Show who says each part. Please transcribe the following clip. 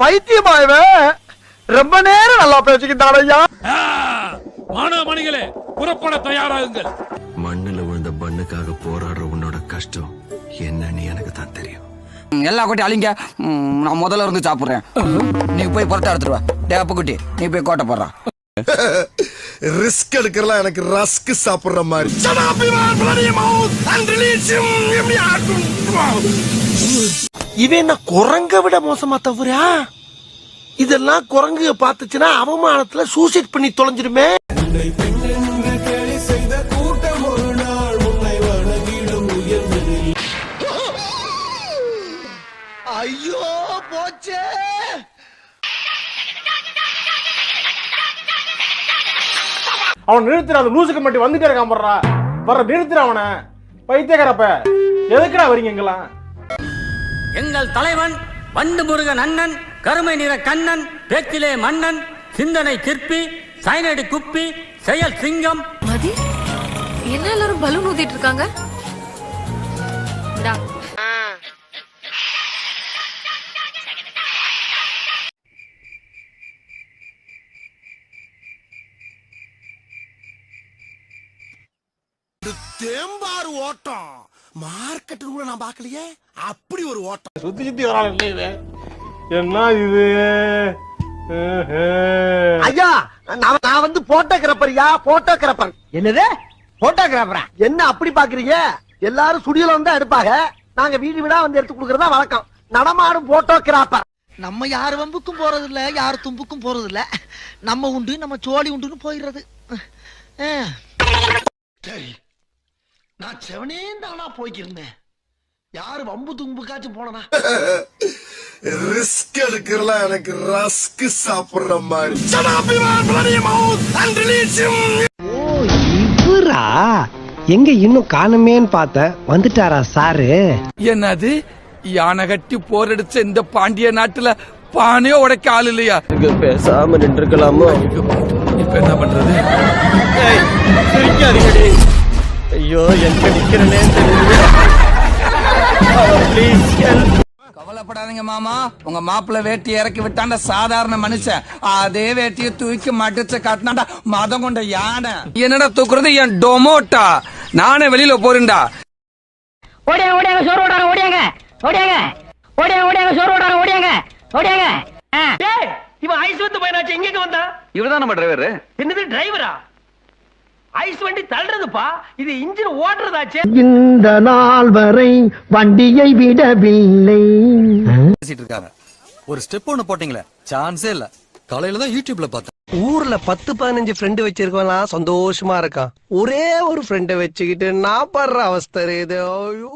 Speaker 1: பைத்தியமா இவன் ரொம்ப நேரம் நல்லா பேசிக்கிட்டான் ஐயா.
Speaker 2: மாணவமணிகளே புறப்பட தயாராகுங்கள்.
Speaker 3: மண்ணுல விழுந்த பண்ணுக்காக போராடுற உன்னோட கஷ்டம் என்னன்னு எனக்கு தான் தெரியும்.
Speaker 4: எல்லா கோட்டையும் அழிங்க. நான் முதல்ல இருந்து சாப்பிடுறேன். நீ போய் புரட்டா எடுத்துட்டு வா. டே குட்டி நீ போய் கோட்டை போடுறா.
Speaker 5: ரிஸ்க் எடுக்கிறலாம் எனக்கு ரஸ்க் சாப்பிடுற மாதிரி.
Speaker 1: இவன் என்ன குரங்க விட மோசமா தவறா? இதெல்லாம் குரங்கு பார்த்துச்சுன்னா அவமானத்துல சூசைட் பண்ணி தொலைஞ்சிருமே ஐயோ போச்சே.
Speaker 6: அவன் நிறுத்துற அந்த லூசுக்கு மட்டும் வந்துட்டே இருக்கான் போடுறா. வர நிறுத்துற அவனை. பைத்தியக்காரப்ப. எதுக்குடா வரீங்க எங்கெல்லாம்
Speaker 7: எங்கள் தலைவன் வண்டு முருகன் அண்ணன் கருமை நிற கண்ணன் பேச்சிலே மன்னன் சிந்தனை சிற்பி சைனடி குப்பி செயல் சிங்கம்.
Speaker 8: மதி என்ன எல்லாரும் பலூன் ஊதிட்டு இருக்காங்க.
Speaker 5: தேம்பாறு ஓட்டம். மார்க்கெட்டு கூட நான் பார்க்கலையே? அப்படி ஒரு ஓட்டம்.
Speaker 6: சுத்தி சுத்தி வரான் என்ன இது.
Speaker 1: ஐயா நான் நான் வந்து போட்டோகிராஃபர்யா போட்டோகிராஃபர் என்னது? போட்டோகிராஃபரா என்ன அப்படி பாக்குறீங்க எல்லாரும் சுடியோல வந்து எடுப்பாங்க. நாங்க வீடு வீடா வந்து எடுத்து கொடுக்கறதா வழக்கம். நடமாடும் போட்டோகிராஃபர்
Speaker 9: நம்ம யார் வம்புக்கும் போறது இல்ல யார் தும்புக்கும் போறது இல்ல நம்ம உண்டு நம்ம சோழி உண்டுன்னு போயிடுறது.
Speaker 1: சரி நான் செவனே தானா போய்க்கிருந்தேன். யாரு வம்பு தும்புக்காச்சும் போனனா?
Speaker 5: ரிஸ்க் எடுக்கிறலாம் எனக்கு ரஸ்க் சாப்பிடுற மாதிரி.
Speaker 10: இவரா? எங்க இன்னும் காணுமேன்னு பார்த்தேன் வந்துட்டாரா சாரு?
Speaker 2: என்னது? யானை கட்டி போர் அடிச்ச இந்த பாண்டிய நாட்டுல பானையோ உடைக்க ஆள் இல்லையா?
Speaker 10: பேசாம நின்றுக்கலாமோ?
Speaker 2: இப்ப என்ன பண்றது?
Speaker 10: ஐயோ எங்க நிக்கிறனே
Speaker 4: கவலைப்படாதீங்க மாமா. உங்க மாப்பிள்ள வேட்டி இறக்கி விட்டாண்ட சாதாரண மனுஷன். அதே வேட்டியை தூக்கி மடிச்சு காட்டினாண்டா மதம் கொண்ட யானை.
Speaker 2: என்னடா தூக்குறது? என் டொமோட்டா. நானே வெளியில போறேன்டா.
Speaker 7: ஓடியாங்க ஓடியாங்க சோறு ஓடாங்க ஓடியாங்க ஓடியாங்க ஓடியாங்க ஓடியாங்க சோறு ஓடாங்க ஓடியாங்க ஓடியாங்க
Speaker 1: இவன் ஐஸ் வந்து போயினாச்சு எங்க வந்தா
Speaker 4: இவர்தான் நம்ம டிரைவர்
Speaker 1: என்னது டிரைவரா ஐஸ் வண்டி தள்ளுறதுப்பா. இது இன்ஜின் ஓட்டுறதாச்சே.
Speaker 10: இந்த நாள் வரை வண்டியை விடவில்லை.
Speaker 4: பேசிட்டு இருக்காங்க ஒரு ஸ்டெப் ஒண்ணு போட்டீங்களே? சான்ஸே இல்ல. காலையில தான் யூடியூப்ல பார்த்தேன்.
Speaker 10: ஊர்ல பத்து பதினஞ்சு ஃப்ரெண்டு வச்சிருக்கவன்லாம் சந்தோஷமா இருக்கான். ஒரே ஒரு ஃப்ரெண்டை வச்சுக்கிட்டு நான் படுற அவஸ்தை இது ஐயோ